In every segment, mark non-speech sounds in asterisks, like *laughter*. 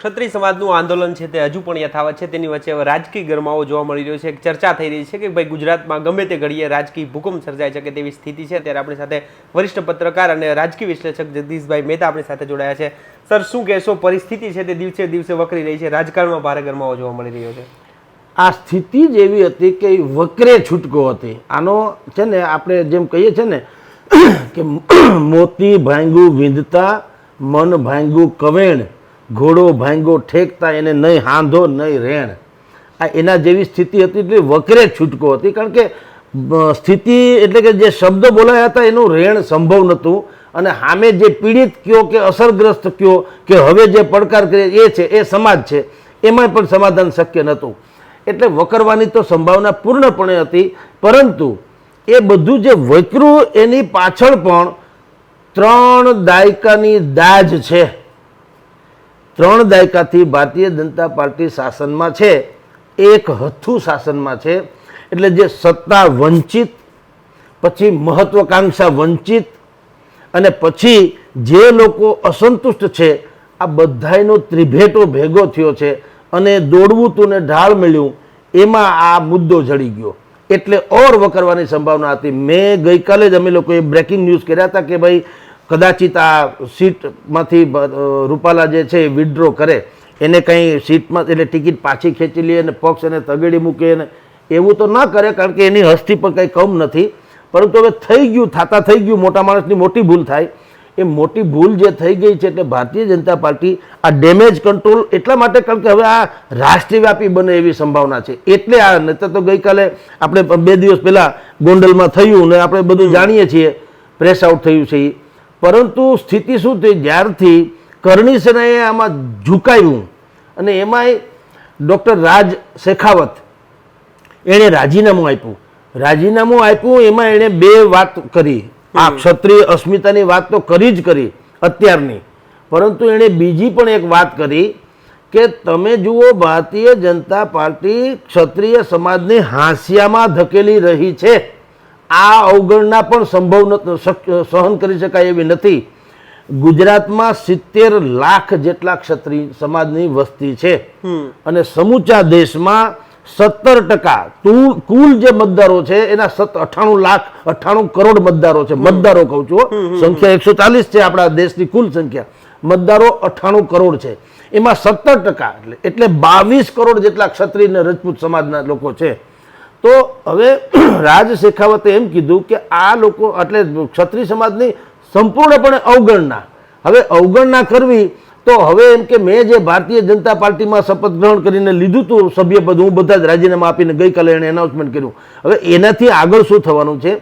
ક્ષત્રિય સમાજનું આંદોલન છે તે હજુ પણ યથાવત છે. તેની વચ્ચે હવે રાજકીય ગરમાવો જોવા મળી રહ્યો છે. એક ચર્ચા થઈ રહી છે કે ભાઈ ગુજરાતમાં ગમે તે ઘડીએ રાજકીય ભૂકંપ સર્જાય શકે તેવી સ્થિતિ છે. ત્યારે આપણી સાથે વરિષ્ઠ પત્રકાર અને રાજકીય વિશ્લેષક જગદીશભાઈ મહેતા આપણી સાથે જોડાયા છે. સર, શું કહેશો, પરિસ્થિતિ છે તે દિવસે દિવસે વકરી રહી છે. રાજકારણમાં ભારે ગરમાવો જોવા મળી રહ્યો છે. આ સ્થિતિ જ એવી હતી કે વકરે છૂટકો હતી. આનો છે ને, આપણે જેમ કહીએ છીએ ને, કે મોતી ભાંગું વિંધતા, મન ભાંગું કવેણ ઘોડો ભાંગો ઠેકતા એને નહીં હાંધો, નહીં રેણ. આ એના જેવી સ્થિતિ હતી એટલે વકરે છૂટકો હતી, કારણ કે સ્થિતિ એટલે કે જે શબ્દ બોલાયા હતા એનું રેણ સંભવ નહોતું. અને સામે જે પીડિત કયો કે અસરગ્રસ્ત કયો કે હવે જે પડકાર કરે એ છે, એ સમાજ છે એમાં પણ સમાધાન શક્ય નહોતું. એટલે વકરવાની તો સંભાવના પૂર્ણપણે હતી, પરંતુ એ બધું જે વકરું એની પાછળ પણ ત્રણ દાયકાની દાજ છે. ત્રણ દાયકાથી ભારતીય જનતા પાર્ટી શાસનમાં છે, એક હથ્થું શાસનમાં છે, એટલે જે સત્તા વંચિત, પછી મહત્વકાંક્ષા વંચિત, અને પછી જે લોકો અસંતુષ્ટ છે, આ બધાયનો ત્રિભેટો ભેગો થયો છે, અને દોડવું તું ને ઢાળ મળ્યું, એમાં આ મુદ્દો જડી ગયો. એટલે ઓર વકરવાની સંભાવના હતી. મેં ગઈકાલે જ અમે લોકોએ બ્રેકિંગ ન્યૂઝ કર્યા હતા કે ભાઈ કદાચિત આ સીટમાંથી રૂપાલા જે છે એ વિડ્રો કરે એને કંઈ સીટમાં એટલે ટિકિટ પાછી ખેંચી લે અને પક્ષ એને તગેડી મૂકે ને એવું તો ન કરે કારણ કે એની હસ્તી પર કંઈ કમ નથી. પરંતુ હવે થઈ ગયું થાતા થઈ ગયું મોટા માણસની મોટી ભૂલ થાય. એ મોટી ભૂલ જે થઈ ગઈ છે એટલે ભારતીય જનતા પાર્ટી આ ડેમેજ કંટ્રોલ એટલા માટે કારણ કે હવે આ રાષ્ટ્રવ્યાપી બને એવી સંભાવના છે. એટલે આ નહીતર તો ગઈકાલે આપણે બે દિવસ પહેલાં ગોંડલમાં થયું ને આપણે બધું જાણીએ છીએ પ્રેસ આઉટ થયું છે ઈ. પરંતુ સ્થિતિ શું થઈ? જ્યારથી કરણી સેનાએ આમાં ઝુકાયું અને એમાંય ડૉક્ટર રાજ શેખાવત એણે રાજીનામું આપ્યું. રાજીનામું આપ્યું એમાં એણે બે વાત કરી. આ ક્ષત્રિય અસ્મિતાની વાત તો કરી જ કરી અત્યારની. પરંતુ એણે બીજી પણ એક વાત કરી કે તમે જુઓ ભારતીય જનતા પાર્ટી ક્ષત્રિય સમાજને હાંસિયામાં ધકેલી રહી છે. આ અવગણના પણ સંભવ સહન કરી શકાય એવી નથી. ગુજરાતમાં સિત્તેર લાખ જેટલા ક્ષત્રિય સમાજની વસ્તી છે. અને સમૂચા દેશમાં સત્તર ટકા કુલ જે મતદારો છે એના સત અઠાણું લાખ અઠાણું કરોડ મતદારો છે. મતદારો કહું છું હો. સંખ્યા એકસો ચાલીસ છે આપણા દેશની કુલ સંખ્યા. મતદારો અઠાણું કરોડ છે. એમાં સત્તર ટકા એટલે એટલે બાવીસ કરોડ જેટલા ક્ષત્રિય અને રજપૂત સમાજના લોકો છે. તો હવે *clears throat* રાજ શેખાવતે એમ કીધું કે આ લોકો એટલે ક્ષત્રિય સમાજની સંપૂર્ણપણે અવગણના. હવે અવગણના કરવી તો હવે એમ કે મેં જે ભારતીય જનતા પાર્ટીમાં શપથ ગ્રહણ કરીને લીધું હતું સભ્યપદ, હું બધા જ રાજીનામા આપીને ગઈકાલે એણે એનાઉન્સમેન્ટ કર્યું. હવે એનાથી આગળ શું થવાનું છે?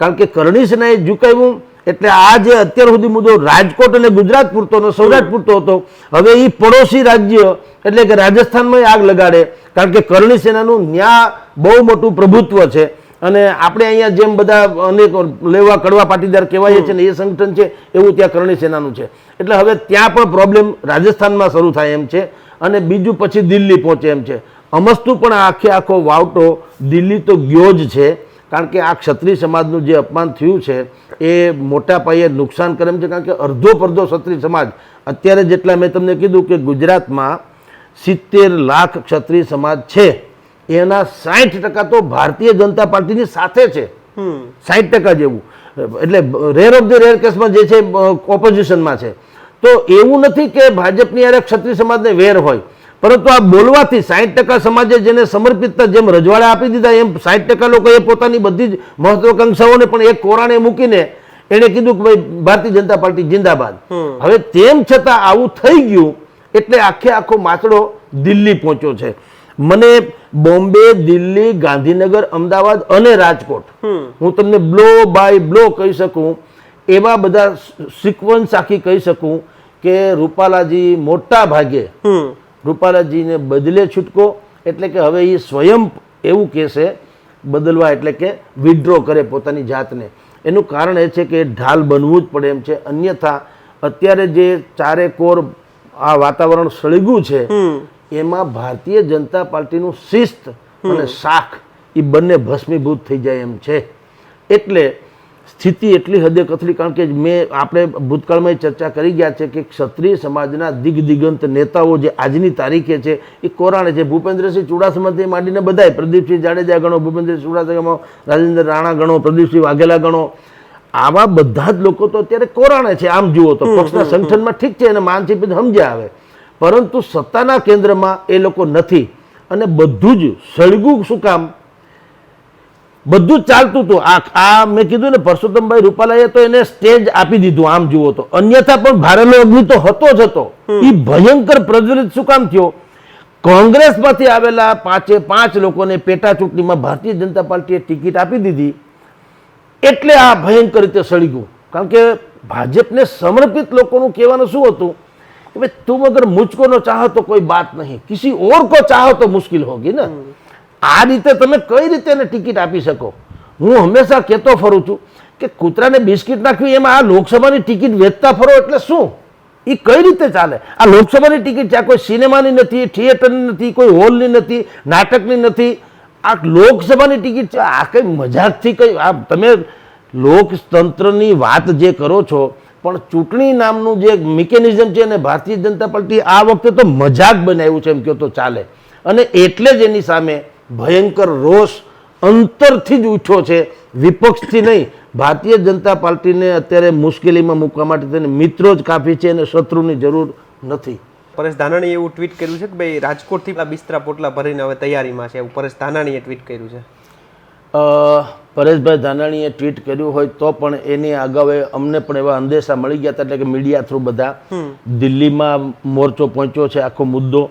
કારણ કે કરણી સેનાએ ઝુકાવ્યું એટલે આ જે અત્યાર સુધી મુદ્દો રાજકોટ અને ગુજરાત પૂરતો અને સૌરાષ્ટ્ર પૂરતો હતો. હવે એ પડોશી રાજ્ય એટલે કે રાજસ્થાનમાં આગ લગાડે. કારણ કે કરણી સેનાનું ન્યા બહુ મોટું પ્રભુત્વ છે. અને આપણે અહીંયા જેમ બધા અનેક લેવા કડવા પાટીદાર કહેવાય છે ને એ સંગઠન છે એવું ત્યાં કરણી સેનાનું છે. એટલે હવે ત્યાં પણ પ્રોબ્લેમ રાજસ્થાનમાં શરૂ થાય એમ છે. અને બીજું પછી દિલ્હી પહોંચે એમ છે. અમસ્તુ પણ આખે આખો વાવટો દિલ્હી તો ગયો જ છે. કારણ કે આ ક્ષત્રિય સમાજનું જે અપમાન થયું છે એ મોટા પાયે નુકસાન કરે એમ છે કારણ કે અડધો પડધો ક્ષત્રિય સમાજ. અત્યારે જેટલા મેં તમને કીધું કે ગુજરાતમાં સિત્તેર લાખ ક્ષત્રિય સમાજ છે એના સાઠ ટકા તો ભારતીય જનતા પાર્ટીની સાથે છે. સાઠ ટકા જેવું. એટલે રેર ઓફ ધ રેર કેસમાં જે છે ઓપોઝિશનમાં છે. તો એવું નથી કે ભાજપની યારે ક્ષત્રિય સમાજને વેર હોય. પરંતુ આ બોલવાથી સાઠ ટકા સમાજે જેને સમર્પિતતા જેમ રજવાડા આપી દીધા એમ સાઠ ટકા લોકોએ પોતાની બધી જ મહત્વાકાંક્ષાઓને પણ એક કોરાણે મૂકીને એણે કીધું કે ભાઈ ભારતીય જનતા પાર્ટી જિંદાબાદ. હવે તેમ છતાં આવું થઈ ગયું એટલે આખે આખો માચડો દિલ્હી પહોંચ્યો છે. મને બોમ્બે દિલ્હી ગાંધીનગર અમદાવાદ અને રાજકોટ હું તમને બ્લો બાય બ્લો કહી શકું એવા બધા સિક્વન્સ આખી કહી શકું કે રૂપાલાજી મોટા ભાગે રૂપાલાજીને બદલે છૂટકો એટલે કે હવે એ સ્વયં એવું કહેશે બદલવા એટલે કે વિડ્રો કરે પોતાની જાતને. એનું કારણ એ છે કે ઢાલ બનવું જ પડે એમ છે. અન્યથા અત્યારે જે ચારે કોર આ વાતાવરણ સળગ્યું છે એમાં ભારતીય જનતા પાર્ટીનું શિસ્ત અને શાખ એ બંને ભસ્મીભૂત થઈ જાય એમ છે. એટલે સ્થિતિ એટલી હદે કથળી કારણ કે મેં આપણે ભૂતકાળમાં ચર્ચા કરી ગયા છે કે ક્ષત્રિય સમાજના દિગ્દિગંત નેતાઓ જે આજની તારીખે છે એ કોરાણે છે. ભૂપેન્દ્રસિંહ ચુડાસમાથી માંડીને બધાય. પ્રદીપસિંહ જાડેજા ગણો ભૂપેન્દ્રસિંહ ચુડાસમા ગણો રાજેન્દ્ર રાણા ગણો પ્રદીપસિંહ વાઘેલા ગણો. આવા બધા જ લોકો તો અત્યારે કોરાણે છે. આમ જુઓ તો પક્ષના સંગઠનમાં ઠીક છે અને માનસિક સમજ્યા આવે. પરંતુ સત્તાના કેન્દ્રમાં એ લોકો નથી. અને બધું જ સળગું શું કામ? બધું ચાલતું હતું. આ આ મેં કીધું ને પરસોત્તમભાઈ રૂપાલાએ તો એને સ્ટેજ આપી દીધું આમ જુઓ તો. અન્યથા પણ ભારેલો અગ્નિ તો હતો જ હતો. એ ભયંકર પ્રજ્વલિત શું કામ થયો? કોંગ્રેસમાંથી આવેલા પાંચે પાંચ લોકોને પેટા ચૂંટણીમાં ભારતીય જનતા પાર્ટીએ ટિકિટ આપી દીધી. એટલે આ ભયંકર રીતે સળી ગયું. કારણ કે ભાજપને સમર્પિત લોકોનું કહેવાનું શું હતું? કે ભાઈ તું અગર મુજકો નો ચાહો તો કોઈ બાત નહીં. કિસી ઓર કો ચાહો તો મુશ્કિલ હોગી ને? આ રીતે તમે કઈ રીતે એને ટિકિટ આપી શકો? હું હંમેશા કહેતો ફરું છું કે કૂતરાને બિસ્કિટ નાખવી એમાં આ લોકસભાની ટિકિટ વેચતા ફરો એટલે શું? એ કઈ રીતે ચાલે? આ લોકસભાની ટિકિટ છે, આ કોઈ સિનેમાની નથી, થિયેટરની નથી, કોઈ હોલની નથી, નાટકની નથી. આ લોકસભાની ટિકિટ છે, આ કંઈ મજાકથી કઈ આ તમે લોકતંત્રની વાત જે કરો છો, પણ ચૂંટણી નામનું જે મિકેનિઝમ છે અને ભારતીય જનતા પાર્ટી આ વખતે તો મજાક બનાવ્યું છે એમ કહો તો ચાલે. અને એટલે જ એની સામે ભયંકર રોષ અંતરથી જ ઉઠ્યો છે. વિપક્ષથી નહીં ભારતીય જનતા પાર્ટીને અત્યારે મુશ્કેલીમાં મૂકવા માટે તેને મિત્રો જ કાફી છે અને શત્રુની જરૂર નથી. પરેશ ધાનાણીએ એવું ટ્વીટ કર્યું છે કે ભાઈ રાજકોટથી આ બિસ્તરા પોટલા ભરીને હવે તૈયારીમાં છે. એવું પરેશ ધાનાણીએ ટ્વીટ કર્યું છે. પરેશભાઈ ધાનાણીએ ટ્વીટ કર્યું હોય તો પણ એની અગાઉ અમને પણ એવા અંદેશા મળી ગયા હતા એટલે કે મીડિયા થ્રુ બધા. દિલ્હીમાં મોરચો પહોંચ્યો છે આખો મુદ્દો.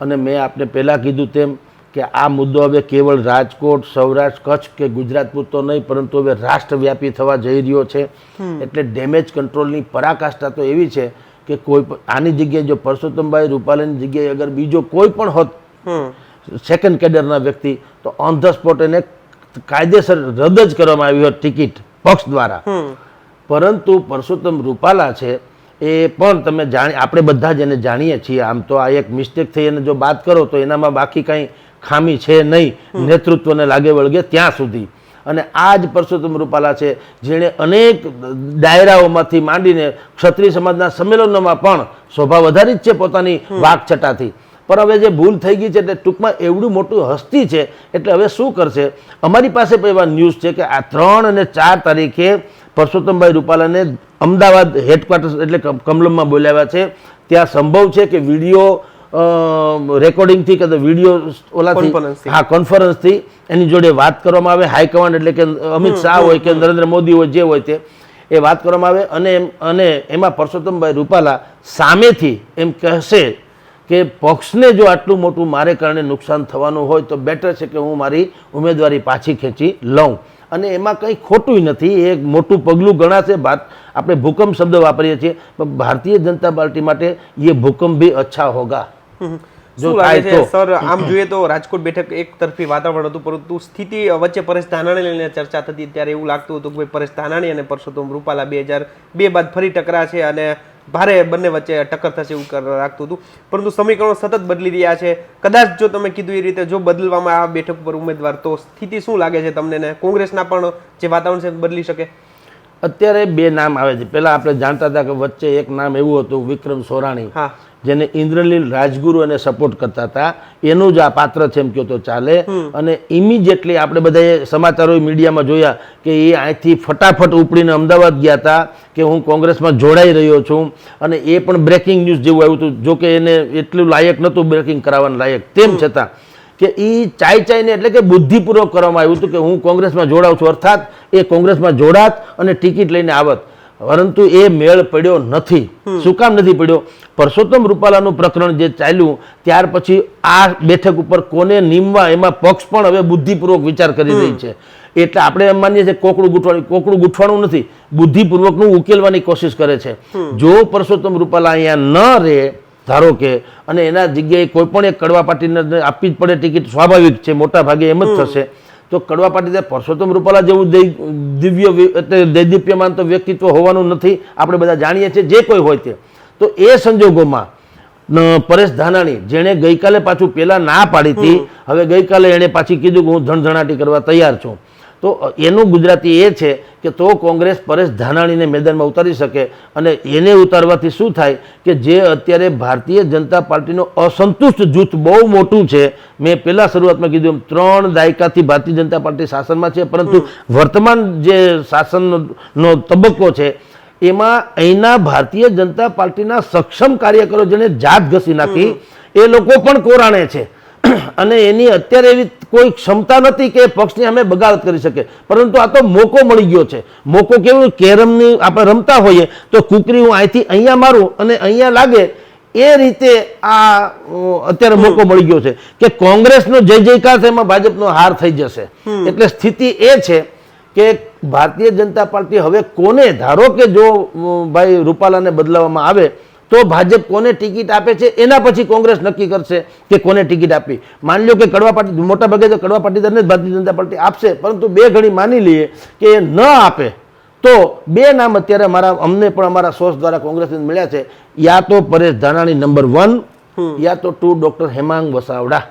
અને મેં આપને પહેલાં કીધું તેમ કે આ મુદ્દો હવે કેવળ રાજકોટ સૌરાષ્ટ્ર કચ્છ કે ગુજરાત પૂરતો નહીં પરંતુ હવે રાષ્ટ્રવ્યાપી થવા જઈ રહ્યો છે. એટલે ડેમેજ કંટ્રોલની પરાકાષ્ઠા તો એવી છે કે કોઈ આની જગ્યાએ જો પરસોત્તમભાઈ રૂપાલાની જગ્યાએ અગર બીજો કોઈ પણ હોત સેકન્ડ કેડરના વ્યક્તિ તો ઓન ધ સ્પોટ એને કાયદેસર રદ જ કરવામાં આવી હોત ટિકિટ પક્ષ દ્વારા. પરંતુ પરસોત્તમ રૂપાલા છે એ પણ તમે જાણી આપણે બધા જ એને જાણીએ છીએ આમ તો આ એક મિસ્ટેક થઈ અને જો વાત કરો તો એનામાં બાકી કંઈ ખામી છે નહીં નેતૃત્વને લાગે વળગે ત્યાં સુધી. અને આ જ પરસોત્તમ રૂપાલા છે જેણે અનેક ડાયરાઓમાંથી માંડીને ક્ષત્રિય સમાજના સંમેલનોમાં પણ શોભા વધારી જ છે પોતાની વાકછટાથી પણ હવે જે ભૂલ થઈ ગઈ છે એટલે ટૂંકમાં એવડું મોટું હસ્તી છે એટલે હવે શું કરશે? અમારી પાસે પણ એવા ન્યૂઝ છે કે આ ત્રણ અને ચાર તારીખે પરસોત્તમભાઈ રૂપાલાને અમદાવાદ હેડક્વાર્ટર્સ એટલે કમલમમાં બોલાવ્યા છે. ત્યાં સંભવ છે કે વીડિયો રેકોર્ડિંગથી કે વીડિયો ઓલાથી હા કોન્ફરન્સથી એની જોડે વાત કરવામાં આવે. હાઈકમાન્ડ એટલે કે અમિત શાહ હોય કે નરેન્દ્ર મોદી હોય જે હોય તે એ વાત કરવામાં આવે. અને એમ અને એમાં પરસોત્તમભાઈ રૂપાલા સામેથી એમ કહેશે કે પક્ષને જો આટલું મોટું મારે કારણે નુકસાન થવાનું હોય તો બેટર છે કે હું મારી ઉમેદવારી પાછી ખેંચી લઉં. અને એમાં કંઈ ખોટું નથી. એ એક મોટું પગલું ગણાશે. ભારત આપણે ભૂકંપ શબ્દ વાપરીએ છીએ. પણ ભારતીય જનતા પાર્ટી માટે એ ભૂકંપ ભી અચ્છા હોગા. જો લાગે છે તો. સર આમ જોઈએ તો રાજકોટ બેઠક એક તરફી વાતાવરણ હતું પરંતુ સ્થિતિ વચ્ચે પરેશ ધાનાણી લઈને ચર્ચા થતી ત્યારે એવું લાગતું હતું કે ભાઈ પરેશ ધાનાણી અને પરસોત્તમ રૂપાલા બે હજાર બે બાદ ફરી ટકરા છે અને ભારે બંને વચ્ચે ટક્કર થશે એવું રાખતું હતું. પરંતુ સમીકરણો સતત બદલી રહ્યા છે. કદાચ જો તમે કીધું એ રીતે જો બદલવામાં આ બેઠક પર ઉમેદવાર તો સ્થિતિ શું લાગે છે તમને ને? કોંગ્રેસના પણ જે વાતાવરણ છે બદલી શકે? અત્યારે બે નામ આવે છે. પહેલા આપણે જાણતા હતા કે વચ્ચે એક નામ એવું હતું વિક્રમ સોરાણી. હા. જેને ઇન્દ્રલીલ રાજગુરુ અને સપોર્ટ કરતા હતા. એનું જ આ પાત્ર છે એમ કહો તો ચાલે. અને ઇમિડિયેટલી આપણે બધાએ સમાચારો મીડિયામાં જોયા કે એ અહીંથી ફટાફટ ઉપડીને અમદાવાદ ગયા હતા કે હું કોંગ્રેસમાં જોડાઈ રહ્યો છું. અને એ પણ બ્રેકિંગ ન્યૂઝ જેવું આવ્યું હતું. જો કે એને એટલું લાયક નહોતું બ્રેકિંગ કરાવવાનું લાયક. તેમ છતાં કે એ ચાઈ ચાઈને એટલે કે બુદ્ધિપૂર્વક કરવામાં આવ્યું હતું કે હું કોંગ્રેસમાં જોડાઉં છું. અર્થાત એ કોંગ્રેસમાં જોડાત અને ટિકિટ લઈને આવત. પરંતુ એ મેળ પડ્યો નથી. શું કામ નથી પડ્યો? પરસોત્તમ રૂપાલાનું પ્રકરણ જે ચાલ્યું ત્યાર પછી આ બેઠક ઉપર કોને નીમવા એમાં પક્ષ પણ હવે બુદ્ધિપૂર્વક વિચાર કરી રહી છે. એટલે આપણે એમ માનીએ છીએ કોકડું ગુઠવાનું કોકડું ગુઠવાનું નથી. બુદ્ધિપૂર્વકનું ઉકેલવાની કોશિશ કરે છે. જો પરસોત્તમ રૂપાલા અહીંયા ન રહે ધારો કે અને એના જગ્યાએ કોઈ પણ એક કડવા પાટીને આપવી જ પડે ટિકિટ સ્વાભાવિક છે મોટા ભાગે એમ જ થશે. તો કડવા પાટી ત્યાં પરસોત્તમ રૂપાલા જેવું દિવ્ય એટલે દૈદીપ્યમાન તો વ્યક્તિત્વ હોવાનું નથી આપણે બધા જાણીએ છીએ જે કોઈ હોય તે. તો એ સંજોગોમાં પરેશ ધાનાણી જેણે ગઈકાલે પાછું પહેલાં ના પાડી હતી હવે ગઈકાલે એણે પાછી કીધું કે હું ધણધણાટી કરવા તૈયાર છું. તો એનું ગુજરાતી એ છે કે તો કોંગ્રેસ પરેશ ધાનાણીને મેદાનમાં ઉતારી શકે અને એને ઉતારવાથી શું થાય કે જે અત્યારે ભારતીય જનતા પાર્ટીનો અસંતુષ્ટ જૂથ બહુ મોટું છે. મેં પહેલાં શરૂઆતમાં કીધું એમ ત્રણ દાયકાથી ભારતીય જનતા પાર્ટી શાસનમાં છે પરંતુ વર્તમાન જે શાસનનો તબક્કો છે એમાં અહીંના ભારતીય જનતા પાર્ટીના સક્ષમ કાર્યકરો જેને જાત ઘસી નાખી એ લોકો પણ કોરાણે છે. અને એની અત્યારે એવી કોઈ ક્ષમતા નથી કે પક્ષની અમે બગાડત કરી શકે. પરંતુ આ તો મોકો મળી ગયો છે. મોકો કેવું? કેરમની આપણે રમતા હોઈએ તો કુકરી હું અહીંથી અહીંયા મારું અને અહીંયા લાગે. એ રીતે આ અત્યારે મોકો મળી ગયો છે કે કોંગ્રેસનો જય જયકાર છે એમાં ભાજપનો હાર થઈ જશે. એટલે સ્થિતિ એ છે કે ભારતીય જનતા પાર્ટી હવે કોને ધારો કે જો ભાઈ રૂપાલાને બદલાવવામાં આવે તો ભાજપ કોને ટિકિટ આપે છે? એના પછી કોંગ્રેસ નક્કી કરશે કે કોને ટિકિટ આપી માની લો કે કડવા પાટી મોટા ભાગે તો કડવા પાટીદારને જ ભારતીય જનતા પાર્ટી આપશે પરંતુ બે ઘડી માની લઈએ કે એ ન આપે તો બે નામ અત્યારે અમારા અમને પણ અમારા સોર્સ દ્વારા કોંગ્રેસને મળ્યા છે. યા તો પરેશ ધાનાણી નંબર વન યા તો ટુ ડોક્ટર હેમાંગ વસાવડા.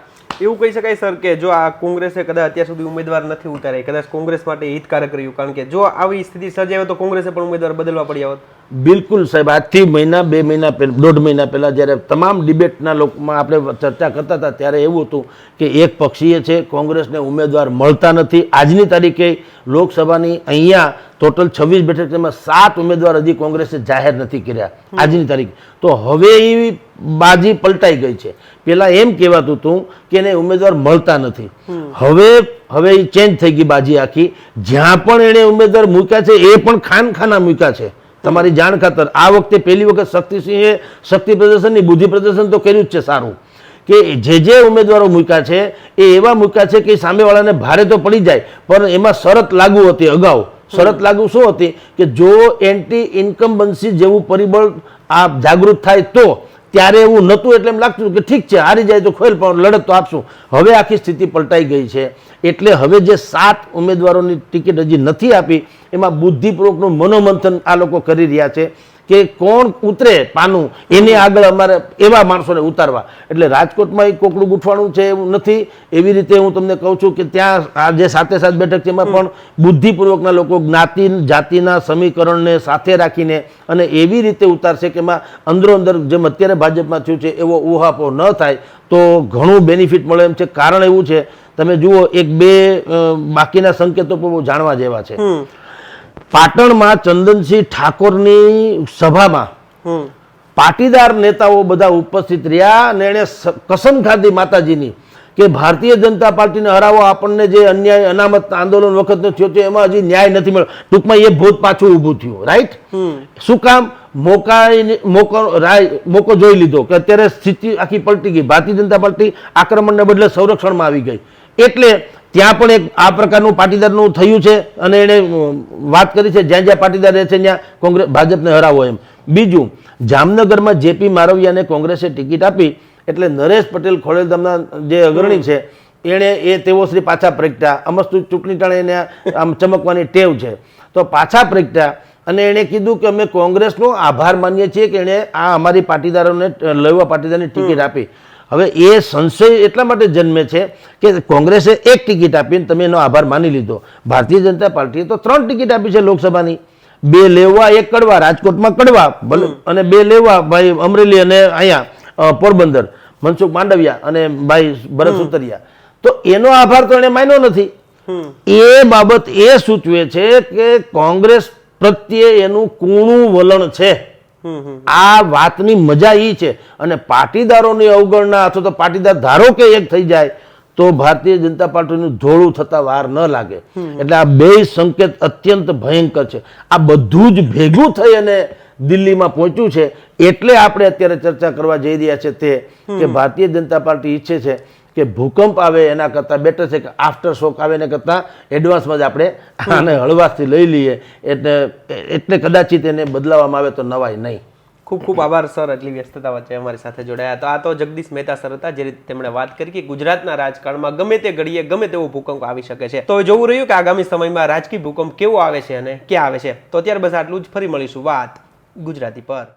એવું કહી શકાય સર કે જો આ કોંગ્રેસે કદાચ અત્યાર સુધી ઉમેદવાર નથી ઉતારે કદાચ કોંગ્રેસ માટે હિતકારક રહ્યું કારણ કે જો આવી સ્થિતિ સર્જાય તો કોંગ્રેસે પણ ઉમેદવાર બદલવા પડ્યા હોત. બિલકુલ સાહેબ, આજથી મહિના, બે મહિના પહેલાં, દોઢ મહિના પહેલાં જ્યારે તમામ ડિબેટના લોકોમાં આપણે ચર્ચા કરતા હતા, ત્યારે એવું હતું કે એક પક્ષીય છે, કોંગ્રેસને ઉમેદવાર મળતા નથી. આજની તારીખે લોકસભાની અહીંયા ટોટલ છવ્વીસ બેઠક તેમાં સાત ઉમેદવાર હજી કોંગ્રેસે જાહેર નથી કર્યા આજની તારીખ. તો હવે એ બાજી પલટાઈ ગઈ છે. પહેલાં એમ કહેવાતું હતું કે એને ઉમેદવાર મળતા નથી. હવે હવે એ ચેન્જ થઈ ગઈ બાજી આખી. જ્યાં પણ એણે ઉમેદવાર મૂક્યા છે, એ પણ ખાન ખાના મૂક્યા છે. તમારી જાણ ખાતર. આ વખતે પહેલી વખત શક્તિસિંહે શક્તિ પ્રદર્શનની, બુદ્ધિ પ્રદર્શન તો કર્યું જ છે સારું. કે જે જે ઉમેદવારો મૂક્યા છે, એ એવા મૂક્યા છે કે સામેવાળાને ભારે તો પડી જાય, પણ એમાં શરત લાગુ હતી અગાઉ. શરત લાગુ શું હતી? કે જો એન્ટી ઇન્કમ્બન્સી જેવું પરિબળ આ જાગૃત થાય તો ત્યારે એવું નહોતું એટલે એમ લાગતું કે ઠીક છે, હારી જાય તો ખોલ પણ લડત તો આપશું. હવે આખી સ્થિતિ પલટાઈ ગઈ છે. એટલે હવે જે સાત ઉમેદવારોની ટિકિટ હજી નથી આપી, એમાં બુદ્ધિપૂર્વકનું મનોમંથન આ લોકો કરી રહ્યા છે કે કોણ ઉતરે પાનું, એને આગળ અમારે એવા માણસોને ઉતારવા. એટલે રાજકોટમાં એક કોકડું ગૂંઠવાનું છે એવું નથી. એવી રીતે હું તમને કહું છું કે ત્યાં આ જે સાતે સાત બેઠક છે એમાં પણ બુદ્ધિપૂર્વકના લોકો જ્ઞાતિ, જાતિના સમીકરણને સાથે રાખીને અને એવી રીતે ઉતારશે કે એમાં અંદરો અંદર જેમ અત્યારે ભાજપમાં થયું છે એવો ઉહાપો ન થાય, તો ઘણું બેનિફિટ મળે એમ છે. કારણ એવું છે તમે જુઓ એક બે બાકીના સંકેતો પણ બહુ જાણવા જેવા છે. પાટણમાં ચંદનસિંહ ઠાકોરની સભામાં પાટીદાર નેતાઓ બધા ઉપસ્થિત રહ્યા અને એણે કસમ ખાધી માતાજીની કે ભારતીય જનતા પાર્ટીને હરાવો આપણને જે અન્યાય અનામત આંદોલન વખતનો થયો છે એમાં હજી ન્યાય નથી મળ્યો. ટૂંકમાં એ ભૂત પાછું ઊભું થયું રાઈટ શું કામ? મોકા મોકો રાય મોકો જોઈ લીધો કે અત્યારે સ્થિતિ આખી પલટી ગઈ. ભારતીય જનતા પાર્ટી આક્રમણને બદલે સંરક્ષણમાં આવી ગઈ. એટલે ત્યાં પણ એક આ પ્રકારનું પાટીદારનું થયું છે અને એણે વાત કરી છે જ્યાં જ્યાં પાટીદાર રહે છે ત્યાં કોંગ્રેસ ભાજપને હરાવો એમ. બીજું જામનગરમાં જેપી મારવિયાને કોંગ્રેસે ટિકિટ આપી એટલે નરેશ પટેલ ખોડેલધામના જે અગ્રણી છે એણે એ તેઓ શ્રી પાછા પ્રગટ્યા. અમસ્તુ ચૂંટણી ટાણે એને આમ ચમકવાની ટેવ છે. તો પાછા પ્રગટ્યા અને એણે કીધું કે અમે કોંગ્રેસનો આભાર માનીએ છીએ કે એણે આ અમારી પાટીદારોને લેવા પાટીદારની ટિકિટ આપી. હવે એ સંશય એટલા માટે જન્મે છે કે કોંગ્રેસે એક ટિકિટ આપીને તમે એનો આભાર માની લીધો. ભારતીય જનતા પાર્ટીએ તો ત્રણ ટિકિટ આપી છે લોકસભાની. બે લેવા એક કડવા રાજકોટમાં કડવા અને બે લેવા ભાઈ અમરેલી અને અહીંયા પોરબંદર મનસુખ માંડવિયા અને ભાઈ ભરત સુતરિયા. તો એનો આભાર તો એને માન્યો નથી. એ બાબત એ સૂચવે છે કે કોંગ્રેસ પ્રત્યે એનું કૂણું વલણ છે. આ વાતની મજા એ છે. અને પાટીદારોની અવગણના અથવા તો પાટીદાર ધારો કે એક થઈ જાય તો ભારતીય જનતા પાર્ટીનું ધોળું થતા વાર ન લાગે. એટલે આ બે સંકેત અત્યંત ભયંકર છે. આ બધું જ ભેગું થઈ અને દિલ્હીમાં પહોંચ્યું છે. એટલે આપણે અત્યારે ચર્ચા કરવા જઈ રહ્યા છે તે કે ભારતીય જનતા પાર્ટી ઈચ્છે છે કે ભૂકંપ આવે એના કરતાં બેટર છે કે આફ્ટર શોક આવે એના કરતાં એડવાન્સમાં જ આપણે આને હળવાશથી લઈ લઈએ. એટલે એટલે કદાચિત એને બદલાવવામાં આવે તો નવાય નહીં. ખૂબ ખૂબ આભાર, સર એટલી વ્યસ્તતા વચ્ચે અમારી સાથે જોડાયા તો આ તો જગદીશ મહેતા સર હતા, જે રીતે તેમણે વાત કરી કે ગુજરાતના રાજકારણમાં ગમે તે ઘડીએ, ગમે તેવો ભૂકંપ આવી શકે છે. તો જોવું રહ્યું કે આગામી સમયમાં રાજકીય ભૂકંપ કેવો આવે છે અને ક્યાં આવે છે? તો અત્યારે બસ આટલું જ. ફરી મળીશું વાત ગુજરાતી પર.